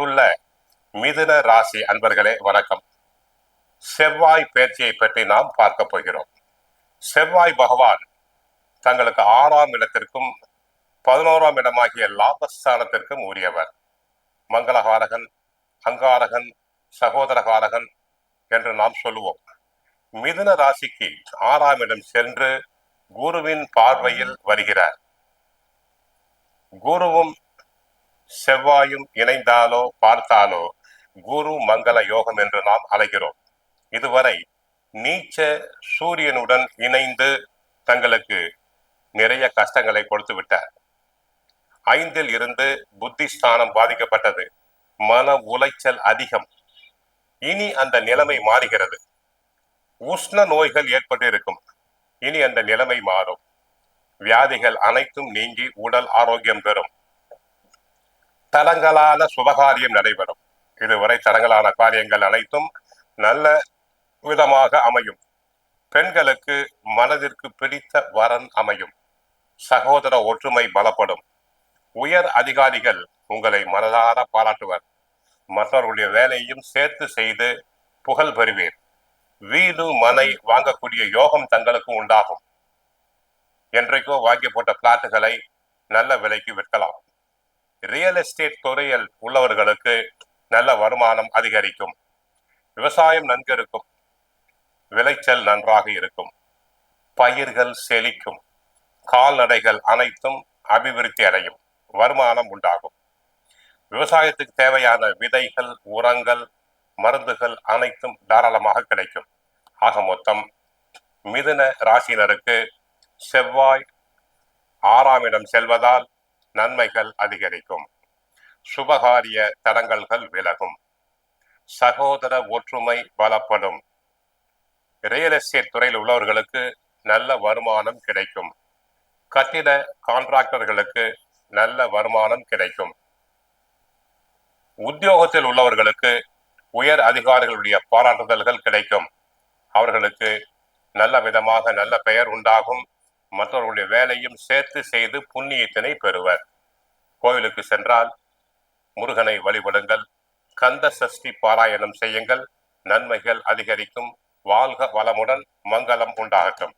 அன்புள்ள மிதுன ராசி அன்பர்களே வணக்கம். செவ்வாய் பேர்ச்சியை பற்றி நாம் பார்க்க போகிறோம். செவ்வாய் பகவான் தங்களுக்கு ஆறாம் இடத்திற்கும் பதினோராம் இடமாகிய லாபஸ்தானத்திற்கும் உரியவர். மங்களகாரகன் அங்காரகன் சகோதரகாரகன் என்று நாம் சொல்லுவோம். மிதுன ராசிக்கு ஆறாம் இடம் சென்று குருவின் பார்வையில் வருகிறார். குருவும் செவ்வாயும் இணைந்தாலோ பார்த்தாலோ குரு மங்கள யோகம் என்று நாம் அழைக்கிறோம். இதுவரை நீச்ச சூரியனுடன் இணைந்து தங்களுக்கு நிறைய கஷ்டங்களை கொடுத்து விட்டார். ஐந்தில் இருந்து புத்திஸ்தானம் பாதிக்கப்பட்டது. மன உளைச்சல் அதிகம். இனி அந்த நிலைமை மாறுகிறது. உஷ்ண நோய்கள் ஏற்பட்டிருக்கும். இனி அந்த நிலைமை மாறும். வியாதிகள் அனைத்தும் நீங்கி உடல் ஆரோக்கியம் பெறும். தடங்கலான சுபகாரியம் நடைபெறும். இதுவரை தடங்கலான காரியங்கள் அனைத்தும் நல்ல விதமாக அமையும். பெண்களுக்கு மனதிற்கு பிடித்த வரன் அமையும். சகோதர ஒற்றுமை பலப்படும். உயர் அதிகாரிகள் உங்களை மனதார பாராட்டுவர். மற்றவர்களுடைய வேலையும் சேர்த்து செய்து புகழ் பெறுவீர். வீடு மனை வாங்கக்கூடிய யோகம் தங்களுக்கு உண்டாகும். என்றைக்கோ வாங்கி போட்ட பிளாட்டுகளை நல்ல விலைக்கு விற்கலாம். ரியல் எஸ்டேட் துறையில் உள்ளவர்களுக்கு நல்ல வருமானம் அதிகரிக்கும். விவசாயம் நன்கு இருக்கும். விளைச்சல் நன்றாக இருக்கும். பயிர்கள் செழிக்கும். கால்நடைகள் அனைத்தும் அபிவிருத்தி அடையும். வருமானம் உண்டாகும். விவசாயத்துக்கு தேவையான விதைகள் உரங்கள் மருந்துகள் அனைத்தும் தாராளமாக கிடைக்கும். ஆக மொத்தம் மிதுன ராசினருக்கு செவ்வாய் ஆறாம் இடம் செல்வதால் நன்மைகள் அதிகரிக்கும். சுபகாரிய தடங்கல்கள் விலகும். சகோதர ஒற்றுமை பலப்படும் ரியல் எஸ்டேட் துறையில் உள்ளவர்களுக்கு நல்ல வருமானம் கிடைக்கும். கட்டிட கான்ட்ராக்டர்களுக்கு நல்ல வருமானம் கிடைக்கும். உத்தியோகத்தில் உள்ளவர்களுக்கு உயர் அதிகாரிகளுடைய பாராட்டுதல்கள் கிடைக்கும். அவர்களுக்கு நல்ல விதமாக நல்ல பெயர் உண்டாகும். மற்றவர்களுடைய வேலையும் சேர்த்து செய்து புண்ணியத்தினை பெறுவர். கோவிலுக்கு சென்றால் முருகனை வழிபடுங்கள். கந்த சஷ்டி பாராயணம் செய்யுங்கள். நன்மைகள் அதிகரிக்கும். வாழ்க வளமுடன் மங்களம் உண்டாகட்டும்.